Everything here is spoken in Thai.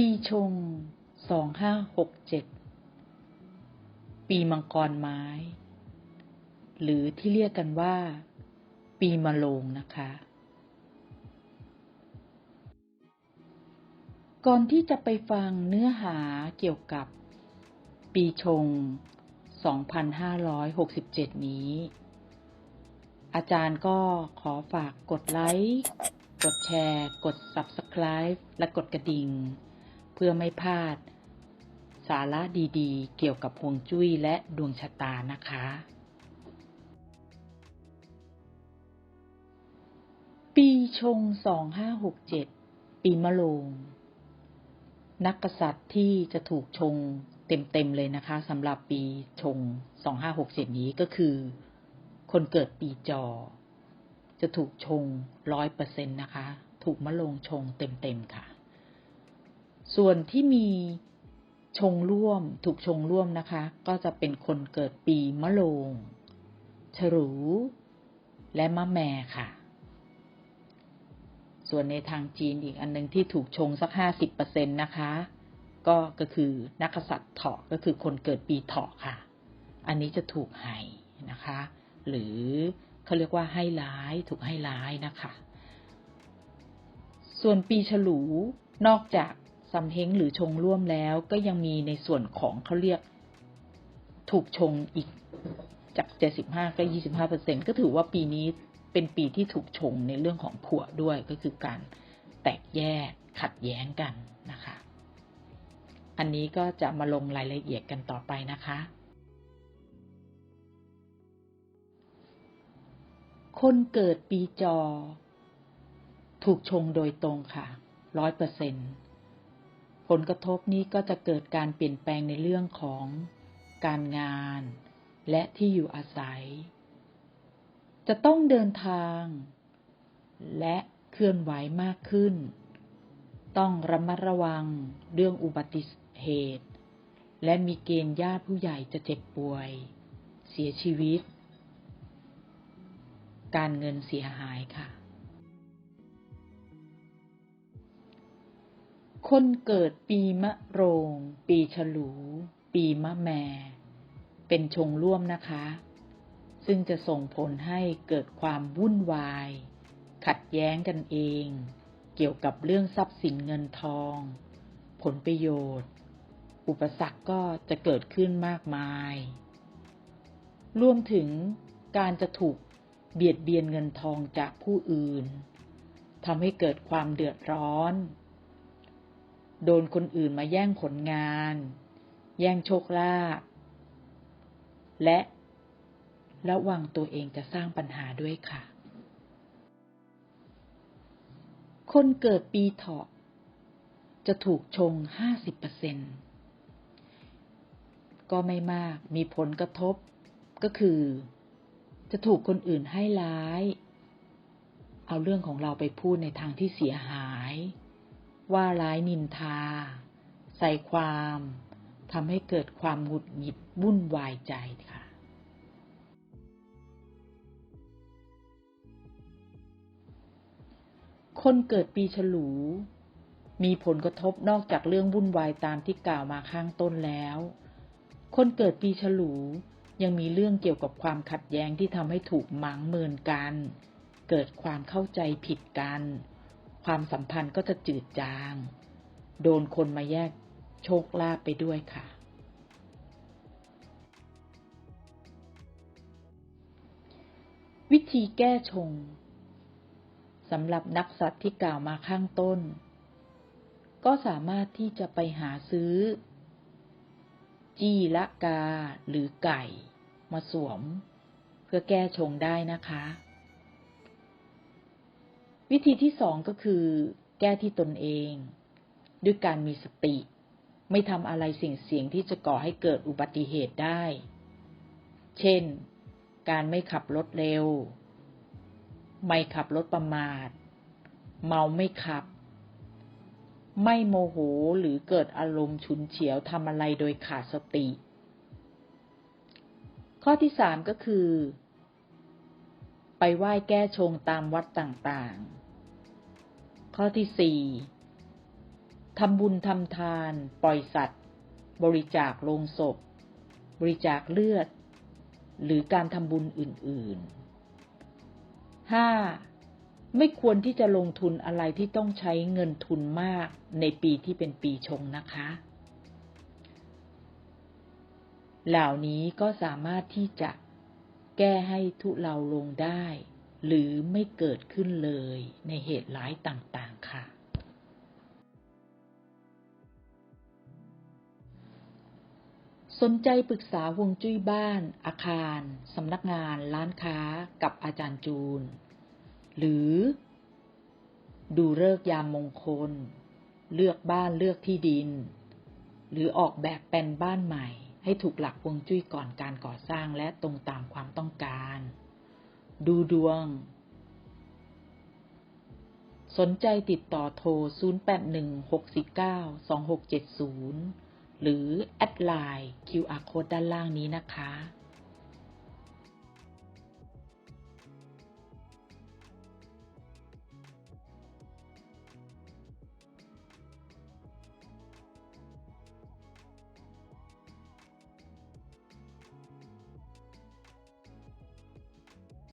ปีชง สองห้าหกเจ็ด ปีมังกรไม้ หรือที่เรียกกันว่า ปีมะโรงนะคะ ก่อนที่จะไปฟังเนื้อหาเกี่ยวกับ ปีชง 2567 นี้ อาจารย์ก็ขอฝากกดไลค์กดแชร์ กด Subscribe และกดกระดิ่ง เพื่อไม่พลาด สาระดีๆ เกี่ยวกับฮวงจุ้ยและดวงชะตานะคะ ปีชง 2567 ปีมะโรงนักกษัตริย์ที่จะถูกชงเต็มๆเลยนะคะสำหรับปีชง 2567 นี้ก็คือ คนเกิดปีจอ จะถูกชงร้อยเปอร์เซ็นต์นะคะ ถูกมะโรงชงเต็มๆค่ะ ส่วนที่มีชงร่วมถูกชงร่วมนะคะ ก็จะเป็นคนเกิดปีมะโรงฉลูและมะแม่ค่ะ ส่วนในทางจีนอีกอันหนึงที่ถูกชงสักห้าสิบเปอร์เซ็นต์นะคะ ก็ก็คือนักษัตริย์เถาะก็คือคนเกิดปีเถาะค่ะ อันนี้จะถูกให้นะคะ หรือเขาเรียกว่าให้ร้ายถูกให้ร้ายนะคะ ส่วนปีฉลูนอกจาก สำเพ็งหรือชงร่วมแล้ว ก็ยังมีในส่วนของเขาเรียกถูกชงอีกจาก75ก็25เปอร์เซ็นก็ถือว่าปีนี้เป็นปีที่ถูกชงในเรื่องของผัวด้วยก็คือการแตกแยกขัดแย้งกันนะคะ อันนี้ก็จะมาลงรายละเอียดกันต่อไปนะคะ คนเกิดปีจอ ถูกชงโดยตรงค่ะร้อยเปอร์เซ็นต์ ผลกระทบนี้ก็จะเกิดการเปลี่ยนแปลงในเรื่องของการงาน และที่อยู่อาศัย จะต้องเดินทาง และเคลื่อนไหวมากขึ้น ต้องระมัดระวังเรื่องอุบัติเหตุ และมีเกณฑ์ญาติผู้ใหญ่จะเจ็บป่วย เสียชีวิต การเงินเสียหายค่ะ คนเกิดปีมะโรง ปีฉลู ปีมะแม่ เป็นชงร่วมนะคะ ซึ่งจะส่งผลให้เกิดความวุ่นวาย ขัดแย้งกันเอง เกี่ยวกับเรื่องทรัพย์สินเงินทอง ผลประโยชน์ อุปสรรคก็จะเกิดขึ้นมากมาย รวมถึงการจะถูกเบียดเบียนเงินทองจากผู้อื่นทำให้เกิดความเดือดร้อน โดนคนอื่นมาแย่งผลงาน แย่งโชคลาภและระวังตัวเองจะสร้างปัญหาด้วยค่ะ คนเกิดปีเถาะ จะถูกชง 50%ก็ไม่มากมีผลกระทบก็คือ จะถูกคนอื่นให้ร้าย เอาเรื่องของเราไปพูดในทางที่เสียหาย ว่าร้ายนินทา ใส่ความทำให้เกิดความหงุดหงิดวุ่นวายใจค่ะ คนเกิดปีฉลู มีผลกระทบนอกจากเรื่องวุ่นวายตามที่กล่าวมาข้างต้นแล้ว คนเกิดปีฉลูยังมีเรื่องเกี่ยวกับความขัดแย้งที่ทำให้ถูกหมางเมินกัน เกิดความเข้าใจผิดกัน ความสัมพันธ์ก็จะจืดจาง โดนคนมาแยกโชคลาภไปด้วยค่ะ วิธีแก้ชงสำหรับนักสัตว์ที่กล่าวมาข้างต้น ก็สามารถที่จะไปหาซื้อ จี้ละกาหรือไก่ มาสวม เพื่อแก้ชงได้นะคะ วิธีที่สองก็คือ แก้ที่ตนเอง ด้วยการมีสติ ไม่ทำอะไรสิ่งเสียงที่จะก่อให้เกิดอุบัติเหตุได้ เช่น การไม่ขับรถเร็ว ไม่ขับรถประมาท เมาไม่ขับ ไม่โมโหหรือเกิดอารมณ์ฉุนเฉียวทำอะไรโดยขาดสติ ข้อที่สามก็คือไปไหว้แก้ชงตามวัดต่างๆ ข้อที่สี่ทำบุญทำทาน ปล่อยสัตว์ บริจาคโลงศพ บริจาคเลือด หรือการทำบุญอื่นๆ 5. ไม่ควรที่จะลงทุนอะไรที่ต้องใช้เงินทุนมากในปีที่เป็นปีชงนะคะ เหล่านี้ก็สามารถที่จะแก้ให้ทุเลาลงได้ หรือไม่เกิดขึ้นเลยในเหตุร้ายต่างๆ สนใจปรึกษาฮวงจุ้ยบ้าน อาคาร สำนักงาน ร้านค้ากับอาจารย์จูน หรือ ดูเลิกยามมงคล เลือกบ้านเลือกที่ดิน หรือออกแบบแปลนบ้านใหม่ ให้ถูกหลักฮวงจุ้ยก่อนการก่อสร้างและตรงตามความต้องการ ดูดวง สนใจติดต่อโทร 0816492670 หรือแอดไลน์ QR Code ด้านล่างนี้นะคะ